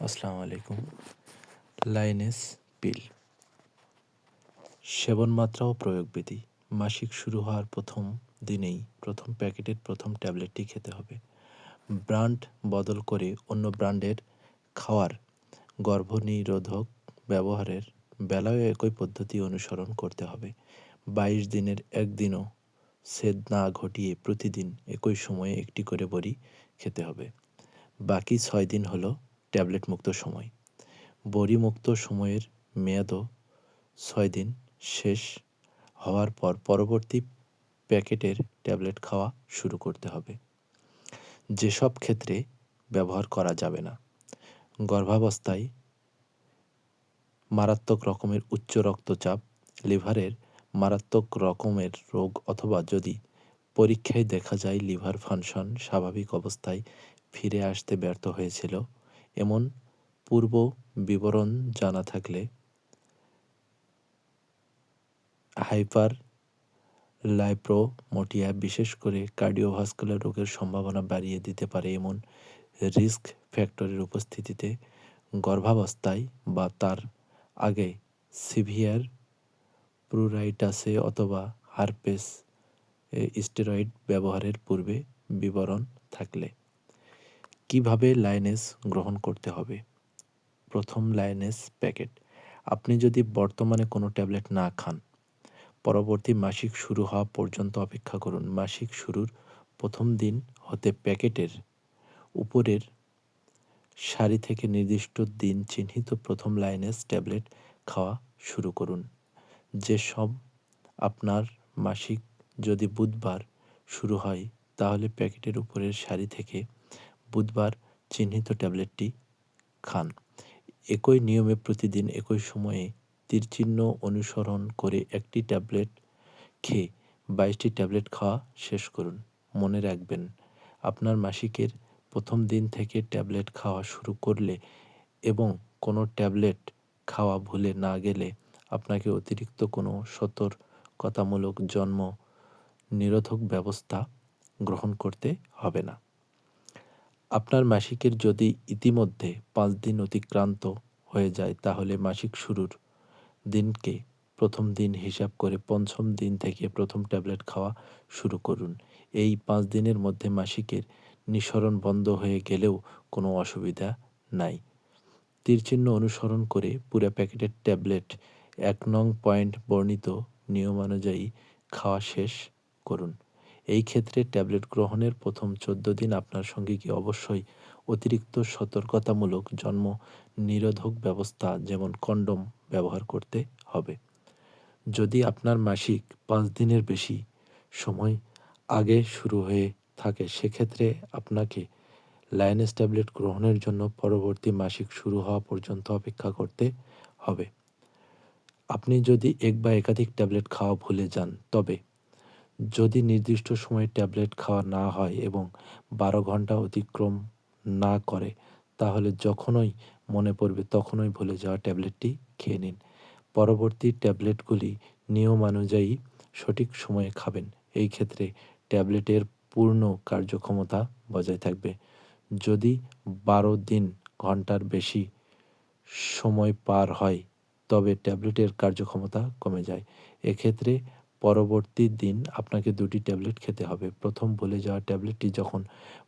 আসসালামু আলাইকুম। লাইনেস পিল সেবন মাত্রা ও প্রয়োগবিধি। মাসিক শুরু হওয়ার প্রথম দিনেই প্রথম প্যাকেটের প্রথম ট্যাবলেটটি খেতে হবে। ব্র্যান্ড বদল করে অন্য ব্র্যান্ডের খাওয়ার গর্ভনিরোধক ব্যবহারের বেলায় একই পদ্ধতি অনুসরণ করতে হবে। বাইশ দিনের একদিনও সেদ না ঘটিয়ে প্রতিদিন একই সময়ে একটি করে বড়ি খেতে হবে। বাকি ছয় দিন হলো ট্যাবলেট মুক্ত সময়। বড়ি মুক্ত সময়ের মেয়াদও ছয় দিন শেষ হওয়ার পর পরবর্তী প্যাকেটের ট্যাবলেট খাওয়া শুরু করতে হবে। যেসব ক্ষেত্রে ব্যবহার করা যাবে না। গর্ভাবস্থায় মারাত্মক রকমের উচ্চ রক্তচাপ, লিভারের মারাত্মক রকমের রোগ অথবা যদি পরীক্ষায় দেখা যায় লিভার ফাংশন স্বাভাবিক অবস্থায় ফিরে আসতে ব্যর্থ হয়েছিল এমন পূর্ব বিবরণ জানা থাকলে হাইপার লাইপ্রোমোটিয়া বিশেষ করে কার্ডিওভাস্কুলার রোগের সম্ভাবনা বাড়িয়ে দিতে পারে এমন রিস্ক ফ্যাক্টরের উপস্থিতিতে গর্ভাবস্থায় বা তার আগে সিভিয়ার প্রুরাইটাসে অথবা হারপেস স্টেরয়েড ব্যবহারের পূর্বে বিবরণ থাকলে। কীভাবে লাইনেস গ্রহণ করতে হবে? প্রথম লাইনেস প্যাকেট আপনি যদি বর্তমানে কোনো ট্যাবলেট না খান, পরবর্তী মাসিক শুরু হওয়া পর্যন্ত অপেক্ষা করুন। মাসিক শুরুর প্রথম দিন হতে প্যাকেটের উপরের সারি থেকে নির্দিষ্ট দিন চিহ্নিত প্রথম লাইনেস ট্যাবলেট খাওয়া শুরু করুন। যেসব আপনার মাসিক যদি বুধবার শুরু হয়, তাহলে প্যাকেটের উপরের সারি থেকে বুধবার চিহ্নিত ট্যাবলেটটি খান। একই নিয়মে প্রতিদিন একই সময়ে তীরচিহ্ন অনুসরণ করে একটি ট্যাবলেট খেয়ে বাইশটি ট্যাবলেট খাওয়া শেষ করুন। মনে রাখবেন, আপনার মাসিকের প্রথম দিন থেকে ট্যাবলেট খাওয়া শুরু করলে এবং কোনো ট্যাবলেট খাওয়া ভুলে না গেলে আপনাকে অতিরিক্ত কোনো সতর্কতামূলক জন্ম নিরোধক ব্যবস্থা গ্রহণ করতে হবে না। আপনার মাসিকের যদি ইতিমধ্যে পাঁচ দিন অতিক্রান্ত হয়ে যায়, তাহলে মাসিক শুরুর দিনকে প্রথম দিন হিসাব করে পঞ্চম দিন থেকে প্রথম ট্যাবলেট খাওয়া শুরু করুন। এই পাঁচ দিনের মধ্যে মাসিকের নিঃসরণ বন্ধ হয়ে গেলেও কোনো অসুবিধা নাই। তীরচিহ্ন অনুসরণ করে পুরো প্যাকেটের ট্যাবলেট এক নং পয়েন্ট বর্ণিত নিয়মানুযায়ী খাওয়া শেষ করুন। এই ক্ষেত্রে ট্যাবলেট গ্রহণের প্রথম চোদ্দ দিন আপনার সঙ্গীকে অবশ্যই অতিরিক্ত সতর্কতামূলক জন্ম নিরোধক ব্যবস্থা, যেমন কন্ডম ব্যবহার করতে হবে। যদি আপনার মাসিক পাঁচ দিনের বেশি সময় আগে শুরু হয়ে থাকে, সেক্ষেত্রে আপনাকে লাইনেস ট্যাবলেট গ্রহণের জন্য পরবর্তী মাসিক শুরু হওয়া পর্যন্ত অপেক্ষা করতে হবে। আপনি যদি এক বা একাধিক ট্যাবলেট খাওয়া ভুলে যান, তবে যদি নির্দিষ্ট সময়ে ট্যাবলেট খাওয়া না হয় এবং বারো ঘণ্টা অতিক্রম না করে, তাহলে যখনই মনে পড়বে তখনই ভুলে যাওয়া ট্যাবলেটটি খেয়ে নিন। পরবর্তী ট্যাবলেটগুলি নিয়মানুযায়ী সঠিক সময়ে খাবেন। এই ক্ষেত্রে ট্যাবলেটের পূর্ণ কার্যক্ষমতা বজায় থাকবে। যদি বারো দিন ঘণ্টার বেশি সময় পার হয়, তবে ট্যাবলেটের কার্যক্ষমতা কমে যায়। এক্ষেত্রে পরবর্তী দিন আপনাকে দুটি ট্যাবলেট খেতে হবে। প্রথম বলে যাওয়া ট্যাবলেটটি যখন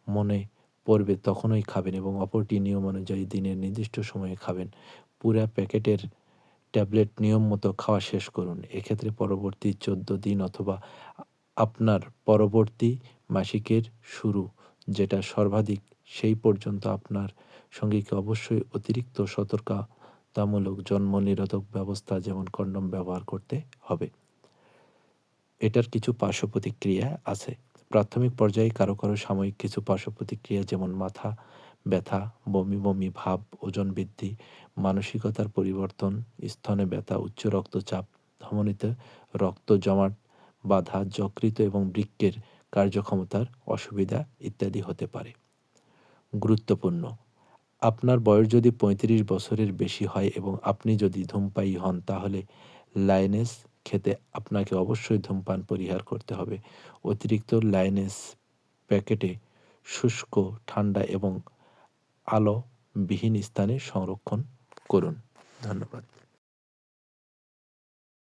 মনে পড়বে তখনই খাবেন এবং অপরটি নিয়ম অনুযায়ী দিনের নির্দিষ্ট সময়ে খাবেন। পুরা প্যাকেটের ট্যাবলেট নিয়ম মতো খাওয়া শেষ করুন। এক্ষেত্রে পরবর্তী চোদ্দ দিন অথবা আপনার পরবর্তী মাসিকের শুরু, যেটা সর্বাধিক, সেই পর্যন্ত আপনার সঙ্গীকে অবশ্যই অতিরিক্ত সতর্কতামূলক জন্ম নিরোধক ব্যবস্থা যেমন কন্ডম ব্যবহার করতে হবে। এটার কিছু পার্শ্ব প্রতিক্রিয়া আছে। প্রাথমিক পর্যায়ে কারও কারও সাময়িক কিছু পার্শ্ব প্রতিক্রিয়া যেমন মাথা ব্যথা, বমি বমি ভাব, ওজন বৃদ্ধি, মানসিকতার পরিবর্তন, স্তনে ব্যথা, উচ্চ রক্তচাপ, ধমনীতে রক্ত জমাট, বাধা যকৃত এবং বৃক্কের কার্যক্ষমতার অসুবিধা ইত্যাদি হতে পারে। গুরুত্বপূর্ণ, আপনার বয়স যদি পঁয়ত্রিশ বছরের বেশি হয় এবং আপনি যদি ধূমপায়ী হন তাহলে লাইনেস খেতে আপনাকে অবশ্যই ধূমপান পরিহার করতে হবে। অতিরিক্ত লাইনেস প্যাকেটে শুষ্ক, ঠান্ডা এবং আলো বিহীন স্থানে সংরক্ষণ করুন। ধন্যবাদ।